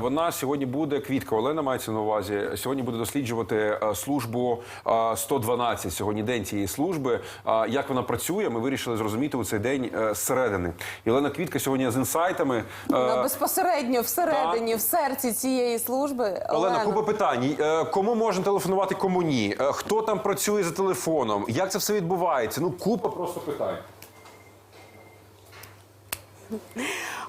Вона сьогодні буде квітка. Олена мається на увазі. Сьогодні буде досліджувати е, службу е, 112. Сьогодні день цієї служби. Як вона працює, ми вирішили зрозуміти у цей день е, зсередини. І Олена Квітка сьогодні з інсайтами. Е, Ну, безпосередньо всередині, в серці цієї служби. Олена, купа питань. Е, Кому можна телефонувати, кому ні? Е, Хто там працює за телефоном? Як це все відбувається? Ну, купа просто питань.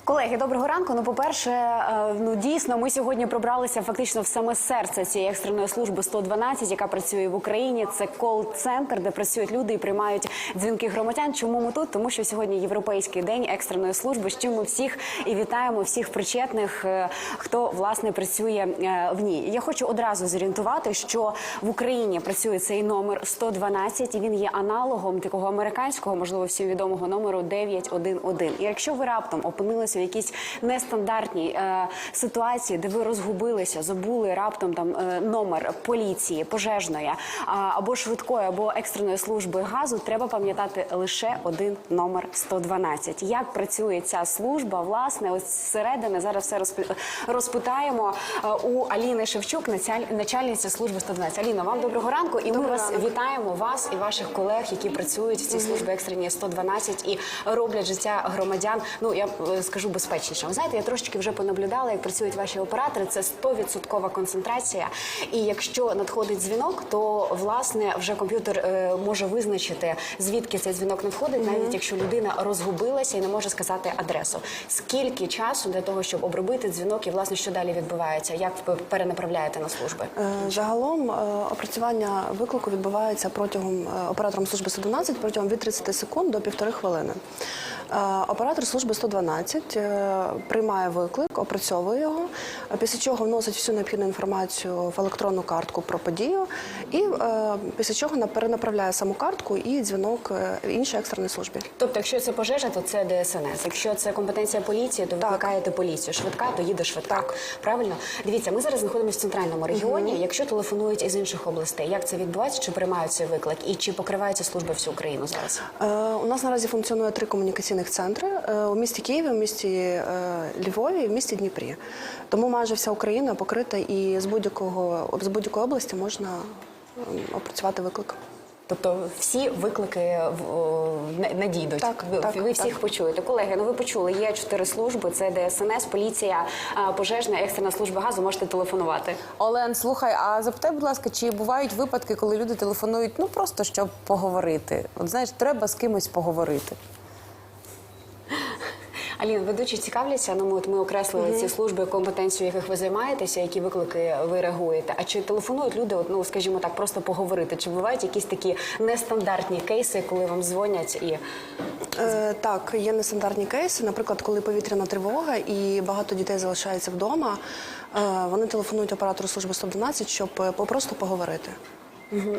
Колеги, доброго ранку. Ну, по-перше, е, ну дійсно, ми сьогодні пробралися фактично в саме серце цієї екстреної служби 112, яка працює в Україні. Це кол-центр, де працюють люди і приймають дзвінки громадян. Чому ми тут? Тому що сьогодні європейський день екстреної служби. З чим ми всіх і вітаємо всіх причетних, е, хто власне працює е, в ній. Я хочу одразу зорієнтувати, що в Україні працює цей номер 112, і він є аналогом такого американського, можливо, всім відомого номеру 911. І якщо ви раптом опинилися в якійсь нестандартній е, ситуації, де ви розгубилися, забули раптом там е, номер поліції, пожежної а, або швидкої, або екстреної служби газу, треба пам'ятати лише один номер 112. Як працює ця служба? Власне, ось зсередини зараз все розпи- розпитаємо е, у Аліни Шевчук, началь- начальниці служби 112. Аліна, вам доброго ранку, і ми вас вітаємо вас і ваших колег, які працюють в цій службі екстреній 112 і роблять життя громадян. Ну я е, скажу безпечніше. Ви знаєте, я трошечки вже понаблюдала, як працюють ваші оператори. Це 100% концентрація. І якщо надходить дзвінок, то власне вже комп'ютер е, може визначити звідки цей дзвінок надходить, навіть якщо людина розгубилася і не може сказати адресу. Скільки часу для того, щоб обробити дзвінок, і власне що далі відбувається? Як ви перенаправляєте на служби? Е, Загалом е, опрацювання виклику відбувається протягом е, оператором служби 112 протягом від 30 секунд до півтори хвилини. Е, Оператор служби 112 е, приймає виклик, опрацьовує його, після чого вносить всю необхідну інформацію в електронну картку про подію, і е, після чого на- перенаправляє саму картку і дзвінок е, іншій екстреній службі. Тобто, якщо це пожежа, то це ДСНС. Якщо це компетенція поліції, то викликаєте поліцію. Швидка, то їде швидка. Так. Правильно? Дивіться, ми зараз знаходимося в центральному регіоні. Якщо телефонують із інших областей, як це відбувається? Чи приймають цей виклик? І чи покривається служба всю Україну зараз? Е, У нас наразі функціонує три комунікаційних центри е, у місті Києві, у місті е, Львові в місті Дніпрі. Тому майже вся Україна покрита і з будь-якого з будь-якої області можна ем, опрацювати виклик. Тобто всі виклики надійдуть. Так, ви, так, ви всіх так. почуєте. Колеги, ну ви почули, є чотири служби: це ДСНС, поліція, пожежна, екстрена служба газу. Можете телефонувати. Олен, слухай, а запитай, будь ласка, чи бувають випадки, коли люди телефонують ну просто щоб поговорити? От знаєш, треба з кимось поговорити. Аліна, ведучі цікавляться. Ну, ми от ми окреслили ці служби, компетенцію яких ви займаєтеся, які виклики ви реагуєте. А чи телефонують люди, от, ну скажімо так, просто поговорити? Чи бувають якісь такі нестандартні кейси, коли вам дзвонять і Е, Так, є нестандартні кейси. Наприклад, коли повітряна тривога і багато дітей залишається вдома, е, вони телефонують оператору служби 112, щоб е, попросту поговорити.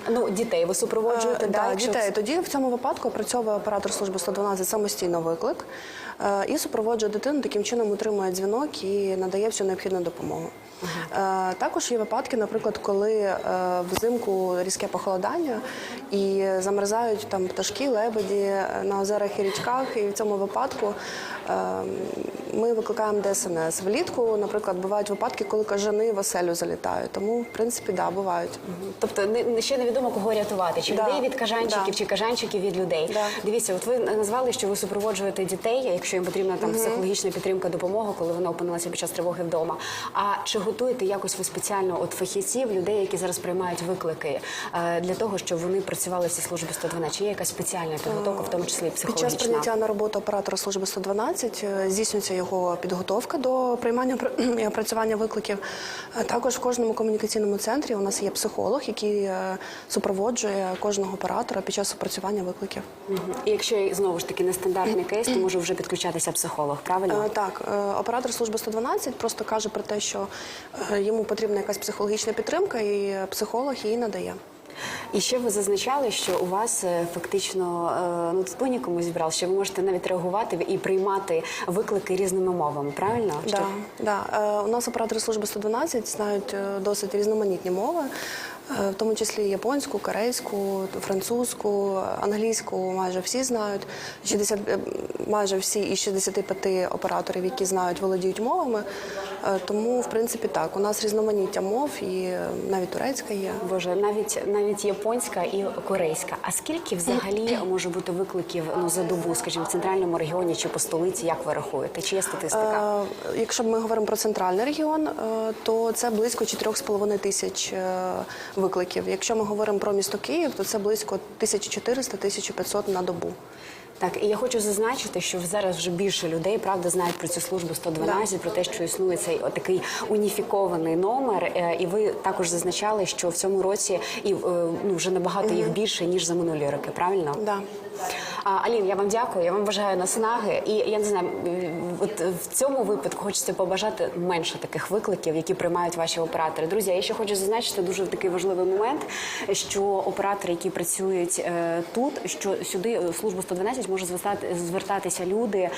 Ну дітей ви супроводжуєте? Е, да, да, якщо дітей. Тоді в цьому випадку опрацьовує оператор служби 112 самостійно виклик е, і супроводжує дитину, таким чином утримує дзвінок і надає всю необхідну допомогу. Е, Також є випадки, наприклад, коли е, взимку різке похолодання і замерзають там пташки, лебеді на озерах і річках. І в цьому випадку ми викликаємо ДСНС. Влітку, наприклад, бувають випадки, коли кажани в оселю залітають. Тому, в принципі, да, бувають. Тобто не, ще невідомо кого рятувати, чи Да, людей від кажанчиків, да. чи кажанчиків від людей. Да. Дивіться, от ви назвали, що ви супроводжуєте дітей, якщо їм потрібна там психологічна підтримка, допомога, коли вони опинилися під час тривоги вдома. А чи готуєте якось ви спеціально от фахівців, людей, які зараз приймають виклики е, для того, щоб вони працювали в цій службі 112? Чи є якась спеціальна підготовка, в тому числі і Під час прийняття на роботу оператора служби 112 е, здійснюється його підготовка до приймання і опрацювання викликів. Е, Також в кожному комунікаційному центрі у нас є психолог, який е, супроводжує кожного оператора під час опрацювання викликів. І якщо знову ж таки нестандартний кейс, то може вже підключатися психолог, правильно? Так, оператор служби 112 просто каже про те, що йому потрібна якась психологічна підтримка, і психолог її надає. І ще ви зазначали, що у вас е, фактично е, ну телефоні комусь зібрали, що ви можете навіть реагувати і приймати виклики різними мовами. Правильно? Да, Що- да. Е, у нас оператори служби 112 знають досить різноманітні мови, в тому числі японську, корейську, французьку, англійську. Майже всі знають. 60, е, майже всі із 65 операторів, які знають, володіють мовами. Е, тому, в принципі, так. У нас різноманіття мов, і е, навіть турецька є. Боже, навіть навіть японська і корейська. А скільки взагалі може бути викликів ну за добу, скажімо, в центральному регіоні чи по столиці? Як ви рахуєте? Чи є статистика? Е, Якщо ми говоримо про центральний регіон, е, то це близько 4,5 тисяч е, викликів. Якщо ми говоримо про місто Київ, то це близько 1400-1500 на добу. Так, і я хочу зазначити, що зараз вже більше людей правда знають про цю службу 112, про те, що існує цей такий уніфікований номер. Е, І ви також зазначали, що в цьому році і е, ну вже набагато їх більше ніж за минулі роки. Правильно? Да. Алін, я вам дякую. Я вам бажаю наснаги. І я не знаю, от в цьому випадку хочеться побажати менше таких викликів, які приймають ваші оператори. Друзі, я ще хочу зазначити дуже такий важливий момент, що оператори, які працюють е, тут, що сюди в службу 112 може звертати, звертатися люди е,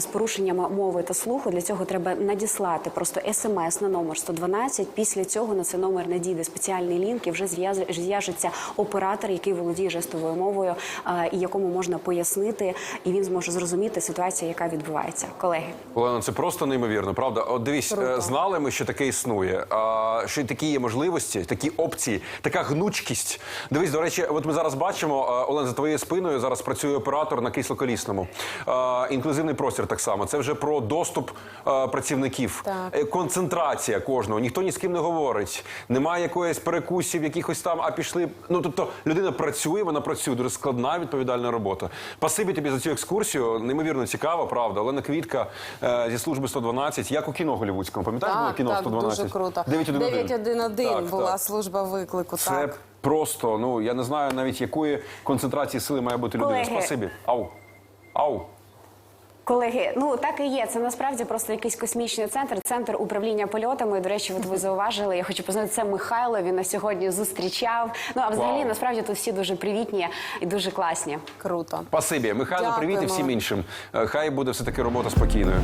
з порушеннями мови та слуху. Для цього треба надіслати просто смс на номер 112. Після цього на цей номер надійде спеціальний лінк і вже зв'яжеться оператор, який володіє жестовою мовою, е, і якому можна пояснити, і він зможе зрозуміти ситуацію, яка відбувається. Колеги. Олена, це просто неймовірно, правда? От дивись, е, знали ми, що таке існує, а, що такі є можливості, такі опції, така гнучкість. Дивись, до речі, от ми зараз бачимо, Олена, за твоєю спиною зараз працює оператор на кислоколісному. Інклюзивний простір так само. Це вже про доступ працівників, Так. Е, концентрація кожного. Ніхто ні з ким не говорить. Немає якоїсь перекусів, якихось там, а пішли. Ну тобто людина працює, вона працює дуже складна, відповідальна робота. Пасибі тобі за цю екскурсію. Неймовірно цікаво, правда. Олена Квітка е, зі служби 112, як у кіно голівудському. Пам'ятаєш було Так, кіно так, 112? дуже круто. 911. 911 Так, була так. служба виклику. Це так. просто, ну я не знаю навіть якої концентрації сили має бути людина. Спасибі. Ау. Ау. Колеги, ну так і є. Це насправді просто якийсь космічний центр, центр управління польотами. До речі, от ви зауважили. Я хочу познати це Михайло. Він на сьогодні зустрічав. Ну а взагалі, Вау. насправді тут всі дуже привітні і дуже класні. Круто. Спасибі. Михайло, привіт і Дякуємо. всім іншим. Е, Хай буде все таки робота спокійною.